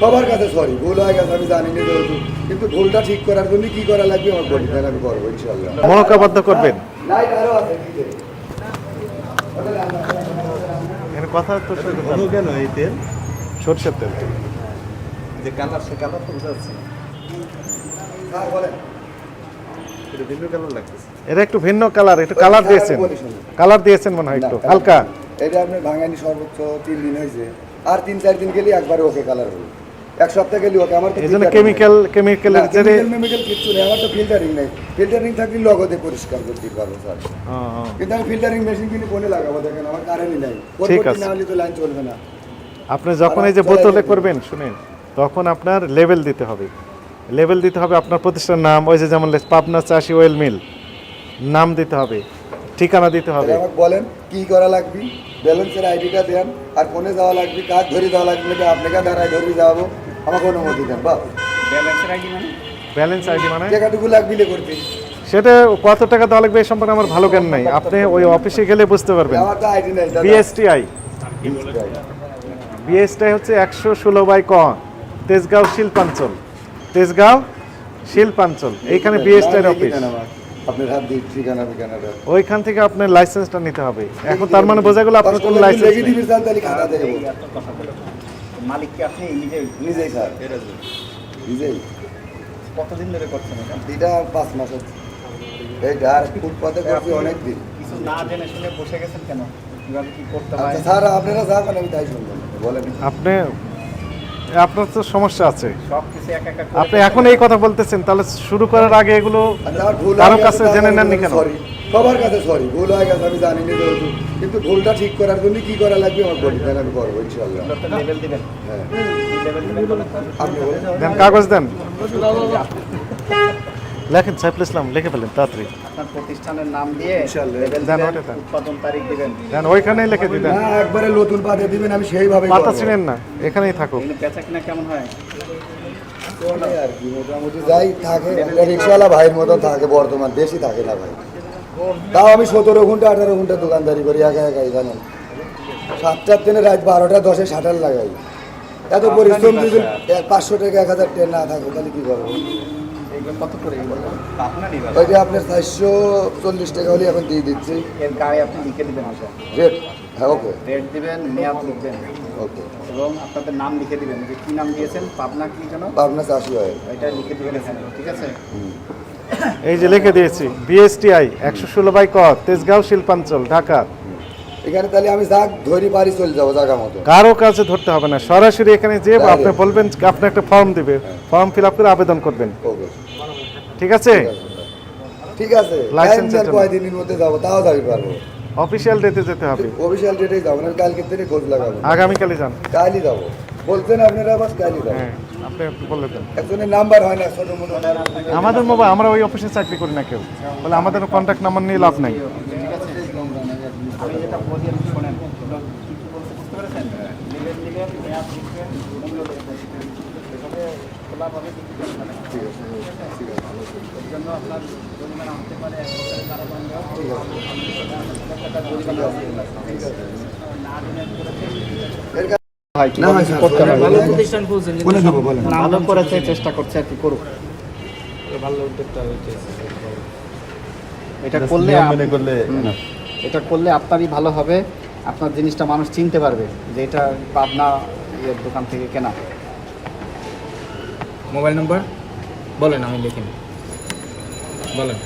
সবার কাছে সরি ভুল হয়ে গেছে আমি জানি না যেহেতু। কিন্তু ভুলটা ঠিক করার জন্য কি করা লাগবে আমার বলি তাহলে আমি করব ইনশাল্লাহ মনোকাবদ্ধ করবেন? লাইট আরও আছে। কথা তো কেন এই তেল? সরষের তেল। যে কালার সে কালার তো বোঝা যাচ্ছে এটা ভিন্ন কালার লাগতেছে। এটা একটু ভিন্ন কালার একটু কালার দিয়েছেন। কালার দিয়েছেন মনে হয় একটু হালকা। এটা আপনার ভাঙানি সর্বোচ্চ তিন দিন হয়েছে। আর তিন চার দিন গেলে একবারে ওকে কালার হবে এক সপ্তাহ গেলে ওকে আমার এই জন্য কেমিক্যাল কেমিক্যালের নেই। আমার তো ফিল্টারিং নেই। ফিল্টারিং থাকলে লগতে পরিষ্কার করতে পারব স্যার। কিন্তু আমি ফিল্টারিং মেশিন কিনে কোনে লাগাবো দেখেন আমার কারেন্টই নাই। ঠিক আছে। না হলে তো লাইন চলবে না। আপনি যখন এই যে বোতলে করবেন শুনেন তখন আপনার লেভেল দিতে হবে। লেভেল দিতে হবে আপনার প্রতিষ্ঠানের নাম ওই যে যেমন পাবনা চাষি ওয়েল মিল নাম দিতে হবে ঠিকানা দিতে হবে। আমাকে বলেন কি করা লাগবে? ব্যালেন্সের আইডিটা দেন আর কোনে যাওয়া লাগবে কাজ ধরে যাওয়া লাগবে নাকি আপনাকে দাঁড়ায় ধরে যাব আমাকে অনুমতি দেন বা মানে? ব্যালেন্স আইডি মানে? জায়গাটুকু লাগবে করতে। সেটা কত টাকা দেওয়া লাগবে এই সম্পর্কে আমার ভালো জ্ঞান নাই। আপনি ওই অফিসে গেলে বুঝতে পারবেন। বিএসটিআই। বিএসটিআই। হচ্ছে একশো ষোলো বাই ক তেজগাঁও শিল্পাঞ্চল। তেজগাঁও শিল্পাঞ্চল এইখানে বিএসটিআই অফিস। আপনার হাত দিয়ে ঠিকানা ঠিকানাটা ওইখান থেকে আপনার লাইসেন্সটা নিতে হবে। এখন তার মানে বোঝা গেল আপনার কোন লাইসেন্স মালিক কি আপনি নিজে নিজেই স্যার। নিজেই। কতদিন ধরে করছেন এটা? এটা পাঁচ মাস হচ্ছে। এইটা আর ফুটপাতে করছি অনেক দিন। কিছু না জেনে শুনে বসে গেছেন কেন? কীভাবে কি করতে আচ্ছা হয় স্যার আপনারা যাবেন আমি তাই শুনবেন বলেন। আপনি আপনার তো সমস্যা আছে। সব কিছু এক একটা করে আপনি এখন এই কথা বলতেছেন তাহলে শুরু করার আগে এগুলো আচ্ছা, ভুল কারও কাছে জেনে নেননি কেন? সবার কাছে সরি ভুল হয়ে গেছে আমি জানি না যেহেতু কিন্তু ভুলটা ঠিক করার জন্য কি করা লাগবে আমার বলি তাহলে আমি করব ইনশাল্লাহ হ্যাঁ। দেন কাগজ দেন। লেখেন সাইফুল ইসলাম লিখে ফেলেন তাড়াতাড়ি। আপনার প্রতিষ্ঠানের নাম দিয়ে ইনশাআল্লাহ। লেভেল দেন, দিবেন ওটা দেন। উৎপাদন তারিখ দিবেন। দেন ওইখানেই লিখে দিবেন। না একবারে নতুন পাতে দিবেন আমি সেইভাবে পাতা চিনেন না এখানেই থাকুক। এগুলো বেচা কিনা কেমন হয়? আর কি মোটামুটি যাই থাকে। একটা রিক্সাওয়ালা ভাইয়ের মতন থাকে বর্তমান বেশি থাকে না ভাই। তাও আমি সতেরো ঘণ্টা আঠারো ঘণ্টা দোকানদারি করি একা একাই জানেন সাতটার ট্রেনে রাত বারোটা দশে শাটার লাগাই। এত পরিশ্রম যদি পাঁচশো টাকা এক হাজার ট্রেন না থাকে তাহলে কি করব। ওইটা আপনার চারশো চল্লিশ টাকা হলে এখন দিয়ে দিচ্ছি। এর গায়ে আপনি লিখে দিবেন আসা রেট হ্যাঁ ওকে। রেট দিবেন মেয়াদ লিখবেন। ওকে। এবং আপনাদের নাম লিখে দিবেন যে কি নাম দিয়েছেন পাবনা কি পাবনা চাষি হয়। এটা লিখে দিবেন ঠিক আছে? এই যে লিখে দিয়েছি বিএসটিআই একশো ষোলো বাই ক তেজগাঁও শিল্পাঞ্চল ঢাকা। এখানে তাহলে আমি যাক ধরি চলে যাব জায়গা মতো। কারও কাছে ধরতে হবে না সরাসরি এখানে যে আপনি বলবেন আপনি একটা ফর্ম দিবে ফর্ম ফিল আপ করে আবেদন করবেন। ঠিক আছে? ঠিক আছে। এর কয়দিনের মধ্যে যাব তাও যাবি পারব। অফিসিয়াল ডেতে যেতে হবে। অফিসিয়াল ডেটেই যাব না কালকে থেকে খোঁজ লাগাবো। আগামীকালই যান। কালই যাব। বলছেন আপনারা বাস কালই যাব। হ্যাঁ। আপনি একটু বলে দেন। একজনের নাম্বার হয় না ছোট মোটো। আমাদের মোবাইল আমরা ওই অফিসে চাকরি করি না কেউ। বলে আমাদের কন্ট্যাক্ট নাম্বার নিয়ে লাভ নাই। ঠিক আছে আমি যেটা বলি আপনি শোনেন এগুলো কি কি বলতে বুঝতে পেরেছেন লিখবেন দিবেন মেয়াদ লিখবেন মূল্য লিখবেন এভাবে খোলাভাবে বিক্রি করতে হবে ঠিক আছে। ঠিক আছে জন্য আপনার জরিমানা হতে পারে এক বছরের কারাদণ্ড হাজার টাকা জরিমানা হতে পারে। না জেনে ভালো করেছে চেষ্টা করছে আর কি করুক ভালো উদ্যোগটা এটা করলে করলে এটা করলে আপনারই ভালো হবে আপনার জিনিসটা মানুষ চিনতে পারবে যে এটা পাবনা ইয়ের দোকান থেকে কেনা। Mobile number? বলেন আমি লিখিনি বলেন।